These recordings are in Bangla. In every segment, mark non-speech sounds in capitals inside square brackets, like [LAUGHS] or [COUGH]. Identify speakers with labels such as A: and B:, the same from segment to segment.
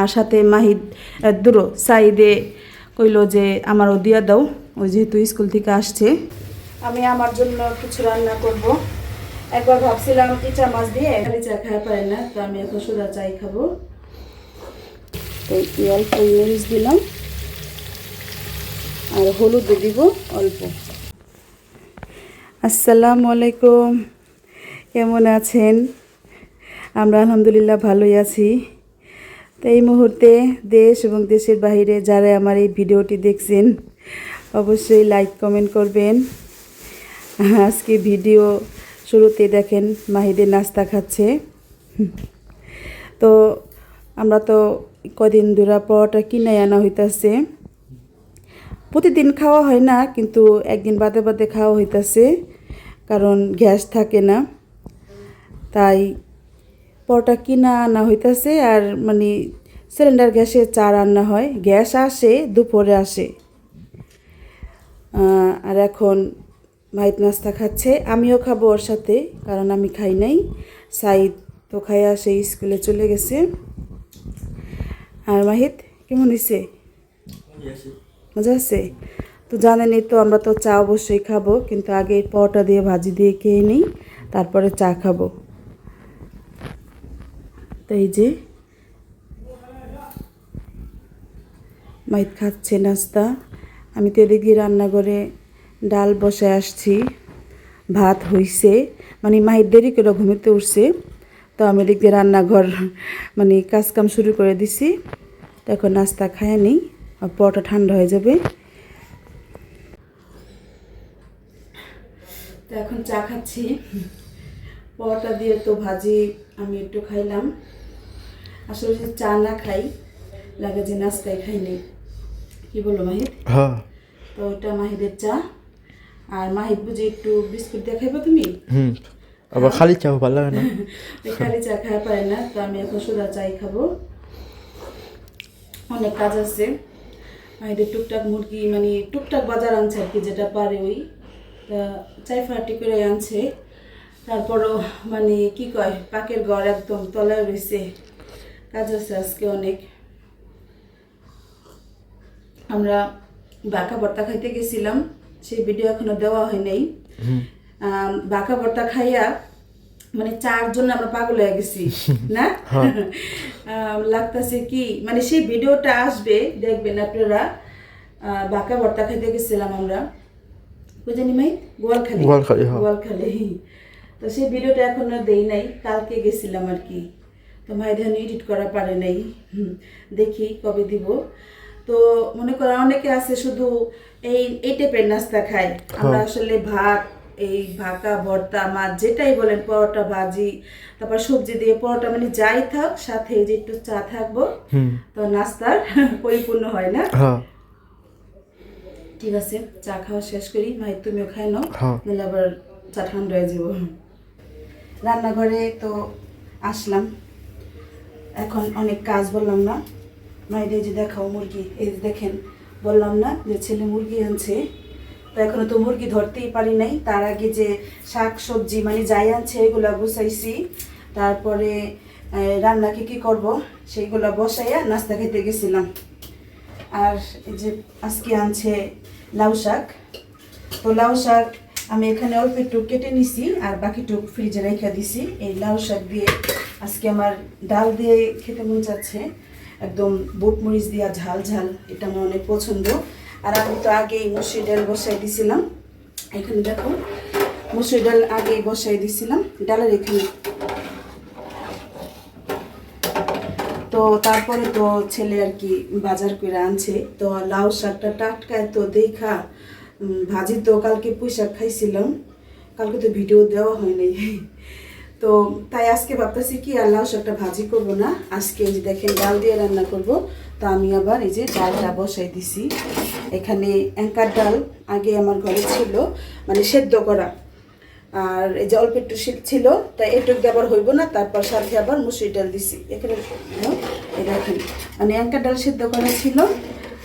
A: আর সাথে মাহিদ দুরো সাইদে কইলো যে আমারও দিয়া দাও ওই যেহেতু স্কুল থেকে আসছে। আমি আমার জন্য কিছু রান্না করব। একবার ভাবছিলাম ইচা মাছ দিয়ে খালি চা খাওয়া পারে না তো আমি এখন সুদা চাই খাব। তো অল্প দিলাম। আর হলুদ দিব অল্প। আসসালামু আলাইকুম। কেমন আছেন? আমরা আলহামদুলিল্লাহ ভালোই আছি। তো এই মুহূর্তে দেশ এবং দেশের বাইরে যারা আমার এই ভিডিওটি দেখছেন, অবশ্যই লাইক কমেন্ট করবেন। আজকে ভিডিও শুরুতে দেখেন মাহিদের নাস্তা খাচ্ছে। তো আমরা তো কদিন ধরে পরোটা কিনে আনা হইতাছে। প্রতিদিন খাওয়া হয় না, কিন্তু একদিন বাদে বাদে খাওয়া হইতাছে, কারণ গ্যাস থাকে না। তাই পরোটা কিনা আনা হইতাছে আর মানে সিলিন্ডার গ্যাসে চা রান্না হয়। গ্যাস আসে দুপুরে আসে। আর এখন মাইত নাস্তা খাচ্ছে। আমিও খাব ওর সাথে কারণ আমি খাই নাই। সাইদ তো খাইয়া সেই স্কুলে চলে গেছে। আর মাহিত কেমন হয়েছে মজা আছে? তো জানেনই তো আমরা তো চা অবশ্যই খাব কিন্তু আগে পরোটা দিয়ে ভাজি দিয়ে খেয়ে নিই তারপরে চা খাব। তো এই যে মাইত খাচ্ছে নাস্তা। আমি তো এদিক রান্নাঘরে ডাল বসায় আসছি। ভাত হইছে। মানে মাহির দেরি করে ঘুমিতে উঠছে। তো আমি এদিক রান্নাঘর মানে কাজ কাম শুরু করে দিছি। এখন নাস্তা খায় নিই, আর পরোটা ঠান্ডা হয়ে যাবে। তো এখন চা খাচ্ছি। পরোটা দিয়ে তো ভাজি আমি একটু খাইলাম। আসলে যদি চা না খাই লাগে যে নাস্তায় খাই নেই। কি বলো মাহিদ
B: হ্যাঁ।
A: তো ওটা মাহিদের চা। আর মাহিদ বুঝি একটু বিস্কুট দিয়ে খাইবো তুমি?
B: হুম। আবার খালি চাও ভালো লাগে না। [LAUGHS]
A: খালি চা খাওয়া পারে না তো আমি এখন সোজা চাই খাব। অনেক কাজ আছে। মাহিদের টুকটাক মুরগি মানে টুকটাক বাজার আনছে আর কি যেটা পারে ওই। তা চাই ফাটি করে আনছে। তারপরও মানে কি কয় পাকের ঘর একদম তলায় রয়েছে কাজ আছে আজকে অনেক। আমরা বাঁকা ভর্তা খাইতে গেছিলাম সেই ভিডিও এখনও দেওয়া হয় নাই। বাঁকা ভর্তা খাইয়া মানে চার জন্য আমরা পাগল হয়ে গেছি না? [LAUGHS] আম, লাগতাছে কি মানে সেই ভিডিওটা আসবে দেখবেন আপনারা। বাঁকা ভর্তা খাইতে গেছিলাম আমরা। বুঝে নি মাই? গোয়ালখালি।
B: গোয়ালখালী, হ্যাঁ।
A: গোয়ালখালি। তো সেই ভিডিওটা এখনও দেই নাই কালকে গেছিলাম আর কি। তো ভাই ধান এডিট করা পারে নাই। দেখি কবে দিব। তো মনে করো অনেকে আছে শুধু এই এই টাইপের নাস্তা খায়। আমরা আসলে ভাত এই ভাকা ভর্তা মাছ যেটাই বলেন পরোটা ভাজি তারপর সবজি দিয়ে পরোটা মানে যাই থাক সাথে যে একটু চা থাকব তো নাস্তার [LAUGHS] পরিপূর্ণ হয় না।
B: হ্যাঁ।
A: ঠিক আছে চা খাওয়া শেষ করি। ভাই তুমিও খাই নাও।
B: হ্যাঁ।
A: নাহলে আবার চা ঠান্ডা হয়ে যাব। রান্নাঘরে তো আসলাম। এখন অনেক কাজ বললাম না। মায়ের যে দেখাও মুরগি, এই যে দেখেন, বললাম না যে ছেলে মুরগি আনছে। তো এখনও তো মুরগি ধরতেই পারি নাই। তার আগে যে শাক সবজি মানে যাই আনছে, এগুলো গুছাইছি। তারপরে রান্নাকে কি করব? সেইগুলো বসাইয়া নাস্তা খেতে গেছিলাম। আর যে আজকে আনছে লাউ শাক। তো লাউ শাক আমি এখানে অল্প একটু কেটে নিছি, আর বাকিটুক ফ্রিজে রেখে দিছি। এই লাউ শাক দিয়ে আজকে আমার ডাল দিয়ে খেতে মন যাচ্ছে একদম বুট মরিচ দিয়া ঝাল ঝাল, এটা আমার অনেক পছন্দ। আর আমি তো আগেই মুসুরি ডাল বসাই দিছিলাম। এখানে দেখো, মুসুরি ডাল আগেই বসাই দিছিলাম, ডালের এখানে। তো তারপরে তো ছেলে আর কি বাজার করে আনছে। তো লাউ শাকটা টাটকায় তো দেখা ভাজি তো কালকে পুঁই শাক খাইছিলাম। কালকে তো ভিডিও দেওয়া হয় নাই। তো তাই আজকে ভাবতেছি কি, আর লাউ শাকটা ভাজি করব না। আজকে এই যে দেখেন ডাল দিয়ে রান্না করব। তো আমি আবার এই যে ডালটা বসাই দিছি। এখানে অ্যাঙ্কার ডাল আগে আমার ঘরে ছিল মানে সেদ্ধ করা। আর এই যে অল্প একটু ছিল, তাই এটুক আবার হইব না, তারপর সাথে আবার মুসুরি ডাল দিছি। এখানে এই দেখেন মানে একটা ডাল সেদ্ধ করা ছিল,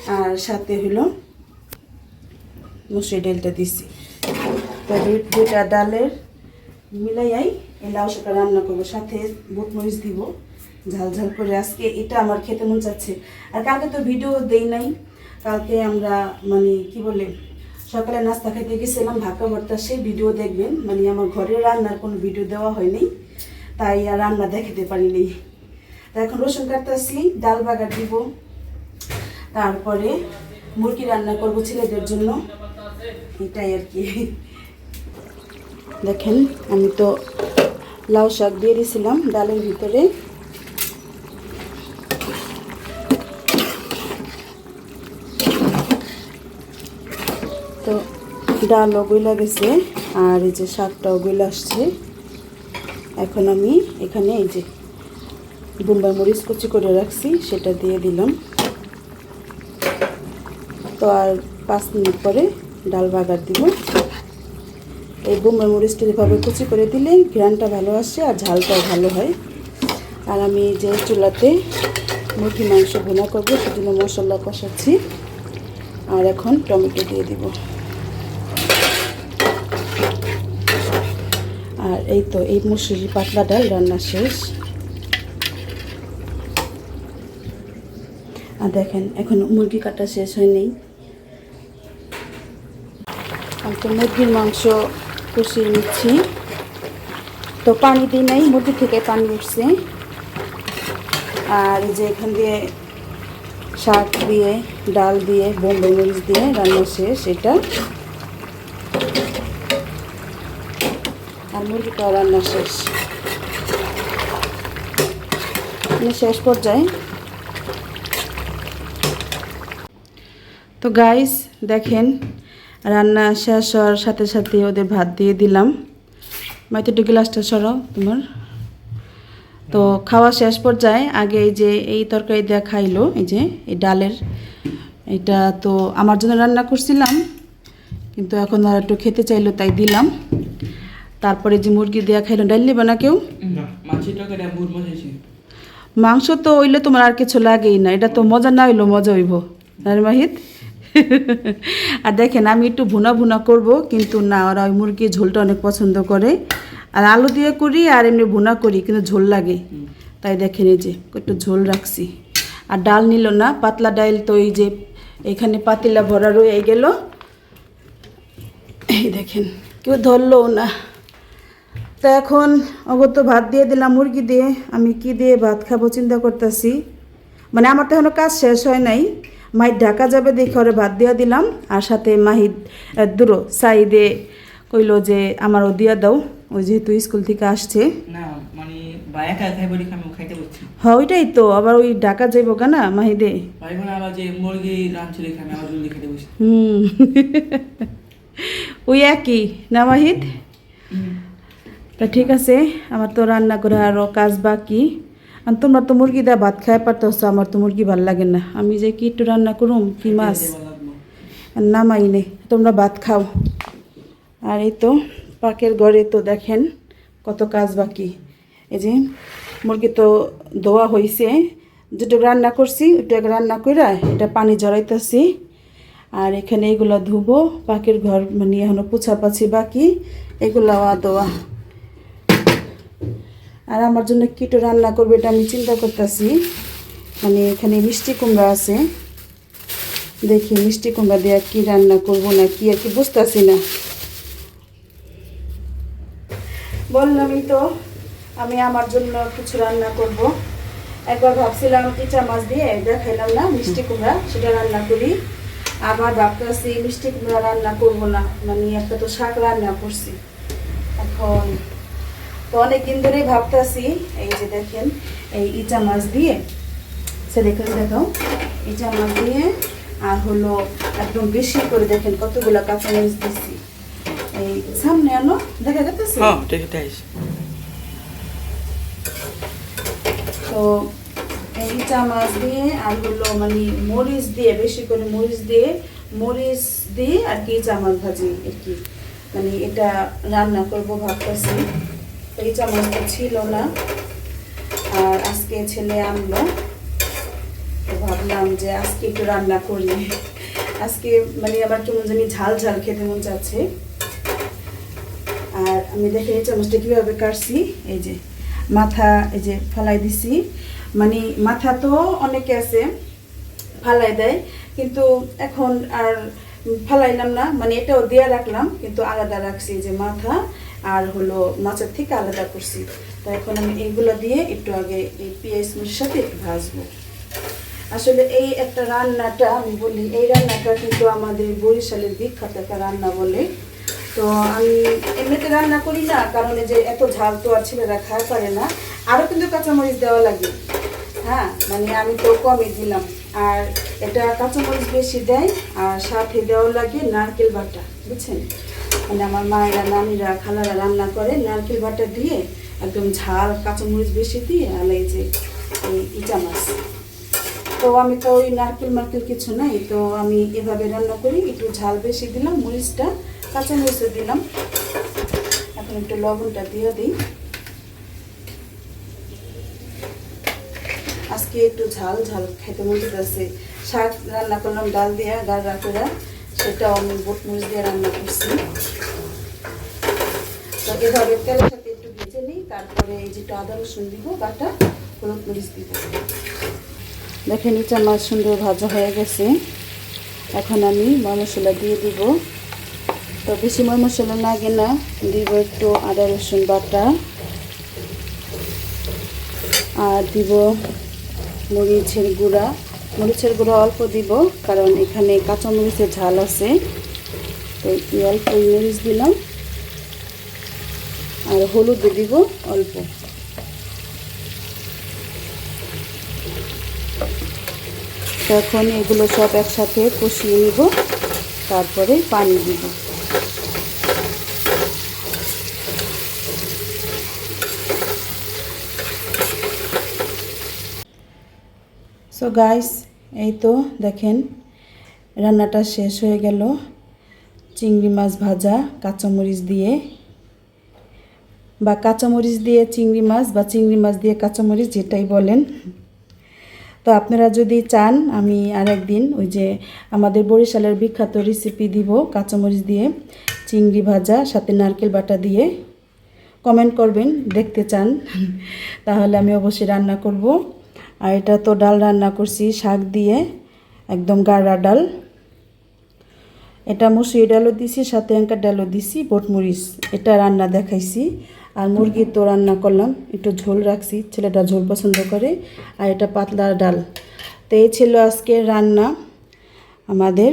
A: আর সাথে হলো মুসুরি ডালটা দিছি। তো দুই- দুইটা ডালের মিলাইয়াই এই লাউ শাকটা রান্না করব, সাথে বুট মরিচ দিব, ঝাল ঝাল করে। আজকে এটা আমার খেতে মন চাচ্ছে। আর কালকে তো ভিডিও দেই নাই। কালকে আমরা মানে কি বলে, সকালে নাস্তা খেতে গেছিলাম ভাকা ভর্তা সেই ভিডিও দেখবেন। মানে আমার ঘরের রান্নার কোনো ভিডিও দেওয়া হয়নি তাই আর রান্না দেখাতে পারিনি তা এখন রসুন কাটতেছি, ডাল বাগার দিব। তারপরে মুরগি রান্না করব ছেলেদের জন্য। এটাই আর কি। দেখেন, আমি তো লাউ শাক দিয়ে দিয়েছিলাম ডালের ভিতরে। তো ডালও গইলা গেছে, আর এই যে শাকটাও গইলা আসছে। এখন আমি এখানে এই যে বোম্বাই মরিচ কুচি করে রাখছি, সেটা দিয়ে দিলাম। তো আর পাঁচ মিনিট পরে ডাল বাগার দিব। এই বোম্বাই মরিচটা এভাবে কুচি করে দিলে ঘ্রানটা ভালো আসে আর ঝালটাও ভালো হয়। আর আমি যে চুলাতে মুরগি মাংস ভুনা করব, সেজন্য মশলা কষাচ্ছি। আর এখন টমেটো দিয়ে দিব। আর এই তো, এই মুসুরি পাতলা ডাল রান্না শেষ। আর দেখেন, এখন মুরগি কাটা শেষ হয়নি। আমি তো মুরগির মাংস কষিয়ে নিচ্ছি। তো পানি দিই নাই, মুরগি থেকে পানি উঠছে। আর যে এখান দিয়ে শাক দিয়ে, ডাল দিয়ে, বোম্বে মরিচ দিয়ে রান্না শেষ এটা। আর মুরগিটাও রান্না শেষ। মানে শেষ পর্যায়ে। তো গাইস দেখেন রান্না শেষ হওয়ার সাথে সাথে ওদের ভাত দিয়ে দিলাম। মাইতে একটু গ্লাসটা সরাও তোমার। তো খাওয়া শেষ পর্যায়ে আগে এই যে এই তরকারি দেওয়া খাইলো এই যে এই ডালের এটা তো আমার জন্য রান্না করছিলাম কিন্তু এখন আর একটু খেতে চাইলো তাই দিলাম। তারপরে যে মুরগি দেওয়া খাইলো ডাল নেবে না কেউ? মাংস তো হইলে তোমার আর কিছু লাগেই না এটা তো মজা না হইল মজা হইব। আর মাহিত? [LAUGHS] আর দেখেন, আমি একটু ভুনা ভুনা করব, কিন্তু না, ওরা ওই মুরগির ঝোলটা অনেক পছন্দ করে। আর আলু দিয়ে করি, আর এমনি ভুনা করি, কিন্তু ঝোল লাগে। তাই দেখেন এই যে, একটু ঝোল রাখছি। আর ডাল নিল না, পাতলা ডাল তো এই যে, এখানে পাতিলা ভরা রয়ে গেল। এই দেখেন, কেউ ধরলো না। তো এখন, অগত ভাত দিয়ে দিলাম, মুরগি দিয়ে। আমি কি দিয়ে ভাত খাব, চিন্তা করতেছি। মানে আমার তো এখনও কাজ শেষ হয় নাই। মাহির ঢাকা যাবে দেখে ওরে ভাত দিয়ে দিলাম। আর সাথে মাহিদ দুরো সাইদে কইলো যে আমারও দিয়া দাও ওই যেহেতু স্কুল থেকে আসছে।
C: মানে
A: হ্যাঁ ওইটাই তো আবার ওই ঢাকা যাইব কেনা মাহিদে? হুম। [LAUGHS] ওই একই না মাহিদ? তা ঠিক আছে আমার তো রান্না করে আরও কাজ বাকি। আর তোমরা তো মুরগি দেওয়া ভাত খাই পারতেছো, আমার তো মুরগি ভালো লাগে না। আমি যে কি একটু রান্না করুম, কি মাছ? নামাই নে তোমরা ভাত খাও। আর এই তো, পাকের ঘরে তো দেখেন কত কাজ বাকি। এই যে, মুরগি তো ধোয়া হয়েছে যেটুকু রান্না করছি, ওইটুকু রান্না করে এটা পানি জড়াইতেছি আর এখানে এগুলো ধুবো, পাকের ঘর মানে এখনও পোছাপাছি বাকি এগুলো দেওয়া আর আমার জন্য কিটো রান্না করবে এটা আমি চিন্তা করতেছি। মানে এখানে মিষ্টি কুমড়া আছে। দেখি মিষ্টি কুমড়া দিয়ে কি রান্না করব না কি আর কি বুঝতেছি না। বললামই তো, আমি আমার জন্য কিছু রান্না করব। একবার ভাবছিলাম টিচা মাছ দিয়ে একবার দেখাইলাম না, মিষ্টি কুমড়া, সেটা রান্না করি। আবার ভাবতেছি মিষ্টি কুমড়া রান্না করব না মানে একটা তো শাক রান্না করছি। এখন তো অনেক দিন ধরেই ভাবতেছি এই যে দেখেন এই ইচা মাছ দিয়ে সে দেখেন দেখাও ইচা মাছ দিয়ে আর হলো একদম বেশি করে দেখেন কতগুলো কাঁচামরিচ দিচ্ছি এই সামনে আনো দেখা যাচ্ছে?
C: হ্যাঁ
A: তো মাছ দিয়ে আর হলো মানে মরিচ দিয়ে বেশি করে মরিচ দিয়ে মরিচ দিয়ে আর কি ইচা মাছ ভাজি আর কি। মানে এটা রান্না করব ভাবতেছি। তো ইচা মাছটা ছিল না। আর আজকে ছেলে আনলো। ভাবলাম যে আজকে একটু রান্না করি। আজকে মানে আবার কেমন জানি ঝাল ঝাল খেতে মন চাচ্ছে। আর আমি দেখে এই চামচটা কীভাবে কাটছি, এই যে মাথা এই যে ফেলাই দিছি। মানে মাথা তো অনেকে আছে ফালাই দেয়, কিন্তু এখন আর ফালাইলাম না। মানে এটাও দিয়ে রাখলাম, কিন্তু আলাদা রাখছি যে মাথা। আর হলো মাছের থেকে আলাদা করছি। তো এখন আমি এইগুলো দিয়ে একটু আগে এই পেঁয়াজ মরিচের সাথে একটু ভাজবো। আসলে এই একটা রান্নাটা আমি বলি, এই রান্নাটা কিন্তু আমাদের বরিশালের বিখ্যাত একটা রান্না বলে। তো আমি এমনিতে রান্না করি না, কারণ যে এত ঝাল তো আর ছেলেরা খায় পারে না। আরও কিন্তু কাঁচামরিচ দেওয়া লাগে। হ্যাঁ মানে আমি তো কমই দিলাম। আর এটা কাঁচামরিচ বেশি দেয়, আর সাথে দেওয়া লাগে নারকেল বাটা, বুঝছেন? মানে আমার মায়েরা, নানিরা খালারা রান্না করে, নারকেল বাটা দিয়ে একদম ঝাল কাঁচামরিচ বেশি দিয়ে আর এই যে এই ইটা মাছ। তো আমি তো ওই নারকেল মার্কেল কিছু নাই, তো আমি এভাবে রান্না করি, একটু ঝাল বেশি দিলাম, মরিচটা কাঁচা মরিচও দিলাম। এখন একটু লবণটা দিয়ে দিই। আজকে একটু ঝাল ঝাল খেতে মনে আছে শাক রান্না করলাম, ডাল দিয়ে গাড়া করে সেটাও আমি বুট মরিচ দিয়ে রান্না করছি। এভাবে তেলের সাথে একটু ভেজে নিই, তারপরে এই যেটা আদা রসুন দিব, বাটা, হলুদ মরিচ দিব। দেখেন নিচে মাছ সুন্দর ভাজা হয়ে গেছে। এখন আমি মশলা দিয়ে দিব। তো বেশি মশলা লাগে না, দিব একটু আদা রসুন বাটা। আর দিব মরিচের গুঁড়া। মরিচের গুঁড়া অল্প দিব, কারণ এখানে কাঁচা মরিচের ঝাল আছে। তো এই অল্প মরিচ দিলাম। আর হলুদ দিব অল্প। এখন এগুলো সব একসাথে কষিয়ে নিব, তারপরে পানি দিব। সো গাইস এই তো দেখেন, রান্নাটা শেষ হয়ে গেল। চিংড়ি মাছ ভাজা, কাঁচামরিচ দিয়ে। বা কাঁচামরিচ দিয়ে চিংড়ি মাছ বা চিংড়ি মাছ দিয়ে কাঁচামরিচ যেটাই বলেন। তো আপনারা যদি চান, আমি আরেকদিন ওই যে আমাদের বরিশালের বিখ্যাত রেসিপি দিব কাঁচামরিচ দিয়ে, চিংড়ি ভাজা, সাথে নারকেল বাটা দিয়ে। কমেন্ট করবেন, দেখতে চান। তাহলে আমি অবশ্যই রান্না করব। আর এটা তো ডাল রান্না করছি, শাক দিয়ে, একদম গাড়া ডাল। এটা মুসুরি ডালও দিছি, সাথে এঙ্কার ডালও দিছি বটমরিচ এটা রান্না দেখাইছি। আর মুরগি তো রান্না করলাম, একটু ঝোল রাখছি, ছেলেটা ঝোল পছন্দ করে, আর এটা পাতলা ডাল। তো এই ছিল আজকে রান্না আমাদের।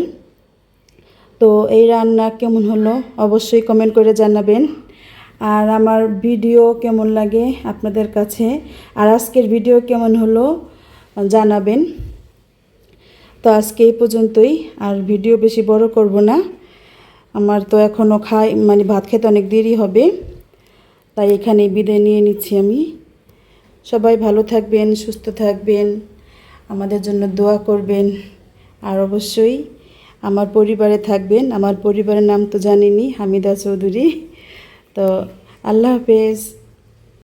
A: তো এই রান্না কেমন হলো, অবশ্যই কমেন্ট করে জানাবেন। আর আমার ভিডিও কেমন লাগে আপনাদের কাছে? আর আজকের ভিডিও কেমন হলো জানাবেন। তো আজকে এই পর্যন্তই, আর ভিডিও বেশি বড় করব না। আমার তো এখনও খাই মানে ভাত খেতে অনেক দেরি হবে। তাই এখানে বিদায় নিয়ে নিচ্ছি আমি। সবাই ভালো থাকবেন, সুস্থ থাকবেন, আমাদের জন্য দোয়া করবেন। আর অবশ্যই আমার পরিবারে থাকবেন। আমার পরিবারের নাম তো জানিনি, হামিদা চৌধুরী। তো আল্লাহ হাফেজ।